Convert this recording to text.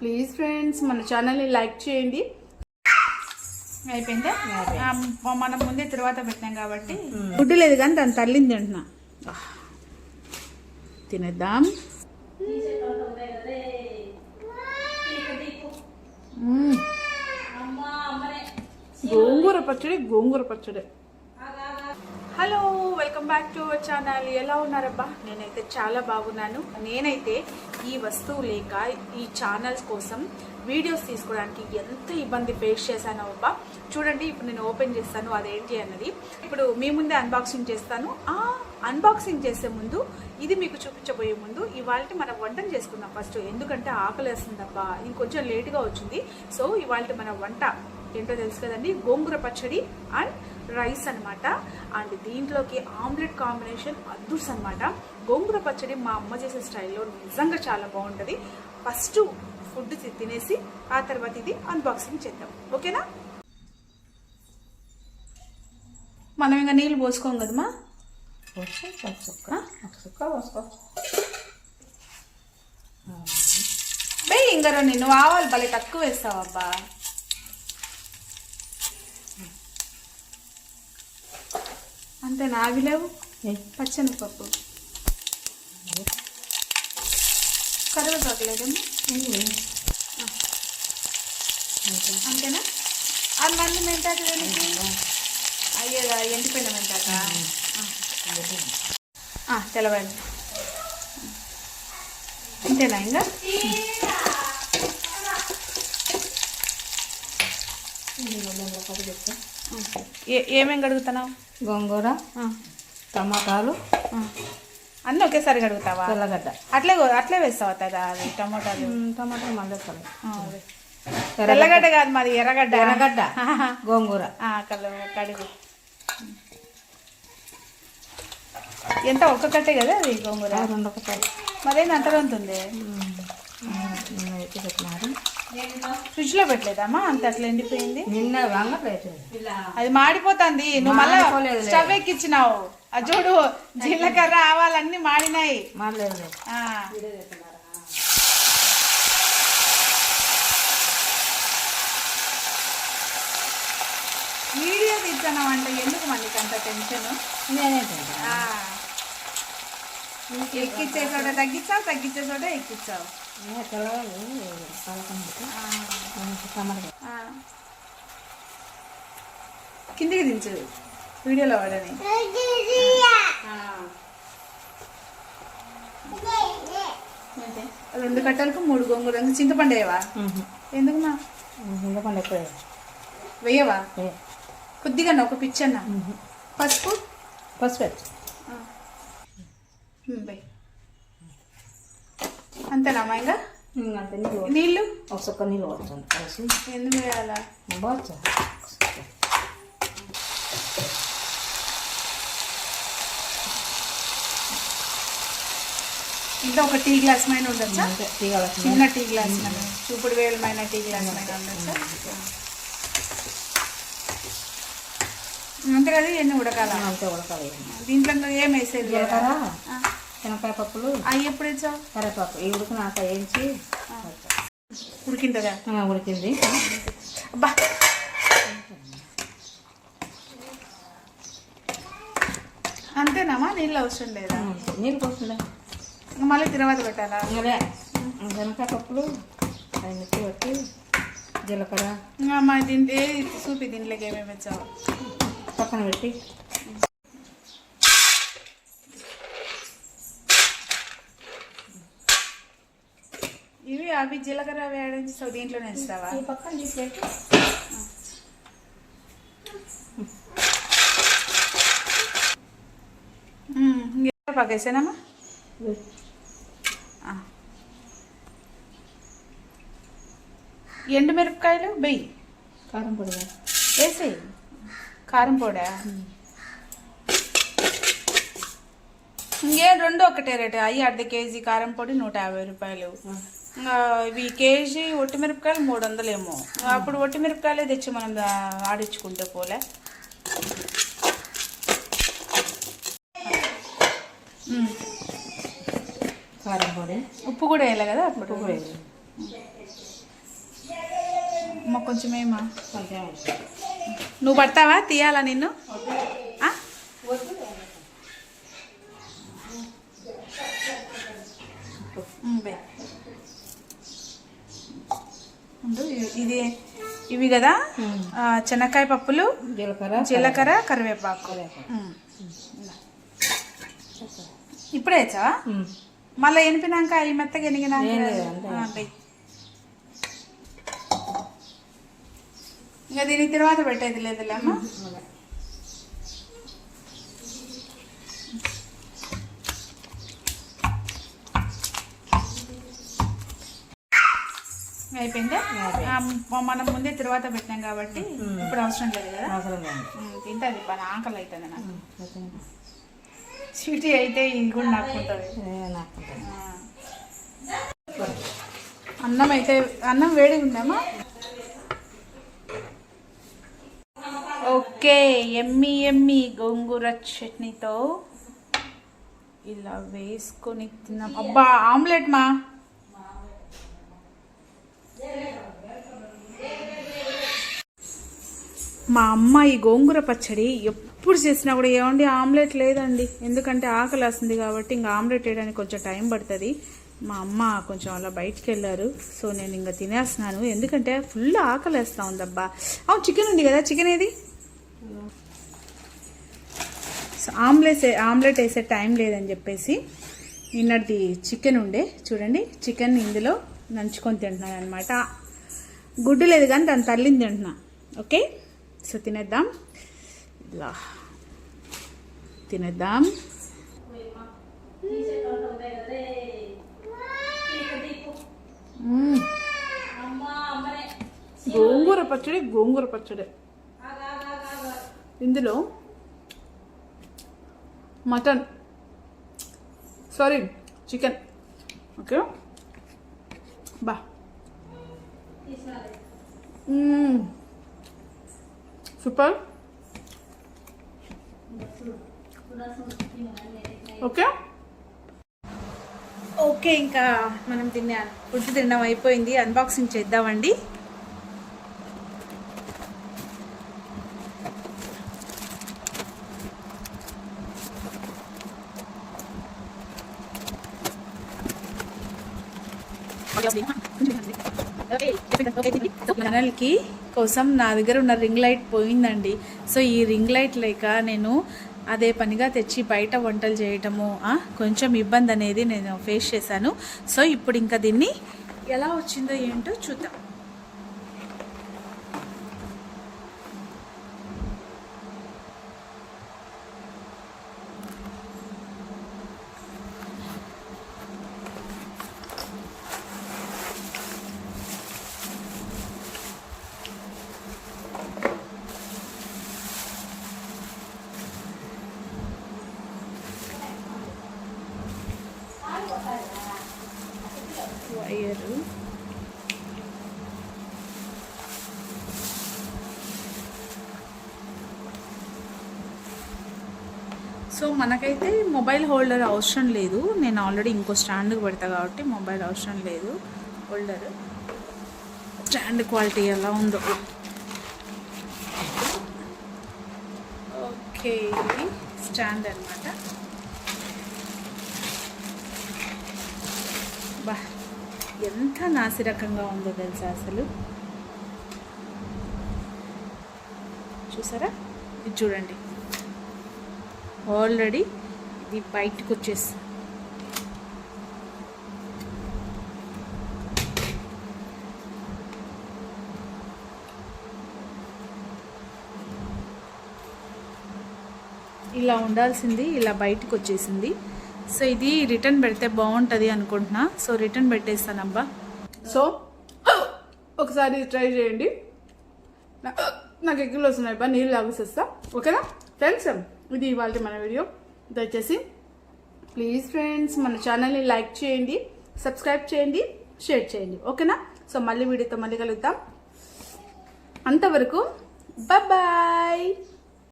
Please friends మన ఛానల్ని like చేయండి. అయిపోయిందా? మనం ముందే తర్వాత పెట్టినాం కాబట్టి. గుడ్డు లేదు కానీ దాని తల్లింది అంటున్నా. తినేద్దాం. గోంగూర పచ్చడి గోంగూర పచ్చడి. Hello welcome back to our channel. ఎలా ఉన్నారబ్బా? నేనైతే చాలా బాగున్నాను. నేనైతే ఈ వస్తువు లేక ఈ ఛానల్స్ కోసం వీడియోస్ తీసుకోవడానికి ఎంత ఇబ్బంది ఫేస్ చేశానో అబ్బా. చూడండి ఇప్పుడు నేను ఓపెన్ చేస్తాను. అదేంటి అన్నది. ఇప్పుడు మీ ముందే అన్బాక్సింగ్ చేస్తాను. ఆ అన్బాక్సింగ్ చేసే ముందు ఇది మీకు చూపించబోయే ముందు ఇవాళ మనం వంటను చేసుకుందాం ఫస్ట్ ఎందుకంటే ఆకలి వేస్తుందబ్బా. ఇంకొంచెం లేటుగా వచ్చింది. సో ఇవాళ మన వంట ఏంటో తెలుసు కదండి? గోంగూర పచ్చడి అండ్ రైస్ అన్నమాట. అండ్ దీంట్లోకి ఆమ్లెట్ కాంబినేషన్ అద్దుస్ అన్నమాట గోంగూర పచ్చడి మా అమ్మ చేసే స్టైల్లో నిజంగా చాలా బాగుంటుంది. ఫస్ట్ ఫుడ్ తినేసి ఆ తర్వాత ఇది అన్బాక్సింగ్ చేద్దాం. ఓకేనా? మనం ఇంకా నీళ్ళు పోసుకోం కదమ్మా. బే ఇంకా నువ్వు ఆవాలు భలే తక్కువ వేస్తావు అబ్బా అంతే నావి లేవు. పచ్చని పప్పు కరివేపాకు లేదమ్మా అంతేనా? అది మళ్ళీ మెంతాక దేనికి? అయ్యేదా ఎండిపోయిన మెంతాక? తెలవండి అంతేనా ఇంకా? ఏ ఏమేం కడుగుతున్నావు గోంగూర టమాటాలు అన్నీ ఒకేసారి కడుగుతావా తెల్లగడ్డ అట్లే అట్లే వేస్తావా కదా అది టమోటాలు టమాటాలు మళ్ళీ. తెల్లగడ్డ కాదు మాది ఎర్రగడ్డ ఎర్రగడ్డ గోంగూర కలు కడుగు ఎంత ఒక్క కట్టే కదా అది గోంగూర రెండు ఒకటాలు మరేంది అంతగా ఉంటుంది పెట్టినారు ఫ్రిడ్జ్లో పెట్టలేదమ్మా? అంత అట్లా ఎండిపోయింది. నిన్న వంగ అది మాడిపోతుంది. నువ్వు మళ్ళా. స్టవ్ ఎక్కిచ్చినావు అది చూడు జీలకర్ర ఆవాలన్నీ మాడినాయి. మళ్ళీ ఆ. వీడియో తీస్తున్నాం అంటే ఎందుకు మనకి అంత టెన్షన్ నేనే ఎక్కిచ్చే చోట తగ్గించావు తగ్గించే చోట ఎక్కించావు కిందికి దించు. వీడియోలో వాడని? రెండు కట్టలకు మూడు గోంగూర. చింతపండు వేయవా? ఎందుకు మా చింతపండు ఎక్కువ వేయవా? కొద్దిగా ఒక పిచ్చన్న. పసుపు? పసుపు పెట్టు ఉమ్, వేయ్. అంతేనా అమ్మా ఇంకా అంతే నీళ్ళు నీళ్ళు? ఒక చుక్క నీళ్ళు పడుతుంది కలిసి. ఎందుకు వేయాలా బాగా ఇంకా ఒక టీ గ్లాస్ మైన ఉండొచ్చా? చిన్న టీ గ్లాస్ మైన. చూపుడు వేలమైన టీ గ్లాస్ మైన ఉండొచ్చా? అంతే. కదా ఇవన్నీ ఉడకాల? అంతే ఉడకాలి. దీంట్లో ఏం వేసేది. శనగకాయ పప్పులు. అవి ఎప్పుడు వేసావు కరివేపాకు. ఈ ఉడికినాక వేయించి ఉడికింటుందా? ఉడికింది. అబ్బా! అంతేనామా? నీళ్ళు అవసరం లేదా? నీళ్ళు పోతుందా ఇంకా మళ్ళీ తర్వాత పెట్టాలా? అదే శనగకాయ పప్పులు అవి మిక్సీ పెట్టి జీలకర్ర. ఇంకా మా దీంట్లో చూపి దీంట్లోకి ఏమేమి వచ్చావు పక్కన పెట్టి ఇవి అవి జీలకర్ర వేయడం చేస్తావు దీంట్లోనే ఇస్తావా ఈ పక్కన తీసేసి. ఇంకా పగేసానమ్మా ఎండుమిరపకాయలు బెయ్యి. కారం పొడి వేసి. వేసేయి. కారం పొడా? ఇంకేం రెండు ఒకటే రేటు. అయ్యి అర్ధ కేజీ కారం పొడి నూట యాభై రూపాయలు. ఇవి కేజీ ఒట్టిమిరపకాయలు మూడు వందలేమో అప్పుడు ఒట్టిమిరపకాయలే తెచ్చి మనం ఆడించుకుంటే పోలే. కారం పొడి. ఉప్పు కూడా వేయాలి కదా అప్పుడు? ఉప్పు వేయాలి. అమ్మ కొంచెం నువ్వు పడతావా? తీయాలా నిన్ను? ఆ? ఇది ఇవి కదా? చెనక్కాయ పప్పులు జీలకర్ర జీలకర్ర కరివేపాకు. ఇప్పుడే వేసావా? ఉమ్. మళ్ళీ ఎనిపినాక అవి మెత్తగా ఎనిగినాక. ఇంకా దీని తర్వాత పెట్టేది లేదులే అమ్మ? అయిపోయిందా? మనం ముందే తర్వాత పెట్టినాం కాబట్టి ఇప్పుడు అవసరం లేదు కదా? అవసరం లేదు. ఉమ్, తింటది పని ఆకలి అవుతుంది నాకు. స్వీటీ అయితే ఇది కూడా నాకుంటుంది అన్నం అయితే అన్నం వేడిగా ఉందమ్మా? ఓకే ఎమ్మి ఎమ్మి గోంగూర చట్నీతో ఇలా వేసుకొని తిన్నాం. అబ్బా ఆమ్లెట్ మా. మా అమ్మ ఈ గోంగూర పచ్చడి ఎప్పుడు చేసినా కూడా ఏమండి ఆమ్లెట్ లేదండి. ఎందుకంటే ఆకలి వస్తుంది కాబట్టి ఇంకా ఆమ్లెట్ వేయడానికి కొంచెం టైం పడుతుంది. మా అమ్మ కొంచెం అలా బయటికి వెళ్ళారు. సో నేను ఇంకా తినేస్తున్నాను. ఎందుకంటే ఫుల్ ఆకలి వేస్తా ఉందబ్బా. అవును చికెన్ ఉంది కదా చికెన్ ఏది? సో ఆమ్లెట్ ఆమ్లెట్ వేసే టైం లేదని చెప్పేసి నిన్నటిది చికెన్ ఉండే. చూడండి చికెన్ ఇందులో నంచుకొని తింటున్నాను అనమాట గుడ్డు లేదు కానీ దాన్ని తల్లిని తింటున్నా. ఓకే? సో తినేద్దాం. ఇలా తినేద్దాం. గోంగూర పచ్చడి గోంగూర పచ్చడి. ఇందులో మటన్. Sorry chicken. ఓకే? బా. సూపర్ ఓకే ఓకే ఇంకా మనం తిన్నా ఫుడ్ తినడం అయిపోయింది. అన్బాక్సింగ్ చేద్దామండి. ఛానల్కి కోసం నా దగ్గర ఉన్న రింగ్ లైట్ పోయిందండి. సో ఈ రింగ్ లైట్ లేక నేను అదే పనిగా తెచ్చి బయట వంటలు చేయటము కొంచెం ఇబ్బంది అనేది నేను ఫేస్ చేశాను. సో ఇప్పుడు ఇంకా దీన్ని ఎలా వచ్చిందో ఏంటో చూద్దాం. సో మనకైతే మొబైల్ హోల్డర్ అవసరం లేదు. నేను ఆల్రెడీ ఇంకో స్టాండ్కి పెడతా కాబట్టి మొబైల్ అవసరం లేదు. హోల్డర్. స్టాండ్ క్వాలిటీ ఎలా ఉందో. ఓకే. ఇది స్టాండ్ అనమాట బా ఎంత నాసిరకంగా ఉందో తెలుసా అసలు. చూసారా? ఇది చూడండి. ఆల్రెడీ ఇది బయటకు వచ్చేసి ఇలా ఉండాల్సింది ఇలా బయటకు వచ్చేసింది. సో ఇది రిటర్న్ పెడితే బాగుంటుంది అనుకుంటున్నా. సో రిటర్న్ పెట్టేస్తానబ్బా సో ఒకసారి ట్రై చేయండి. నాకు ఎగ్గులు వస్తున్నాయి బా నీళ్ళు లాగేసేస్తా. ఓకేనా? ఫ్రెండ్స్ ఇది ఇవాళ మన వీడియో. దయచేసి ప్లీజ్ ఫ్రెండ్స్ మన ఛానల్ని లైక్ చేయండి సబ్స్క్రైబ్ చేయండి షేర్ చేయండి. ఓకేనా? సో మళ్ళీ వీడియోతో మళ్ళీ కలుద్దాం. అంతవరకు బాయ్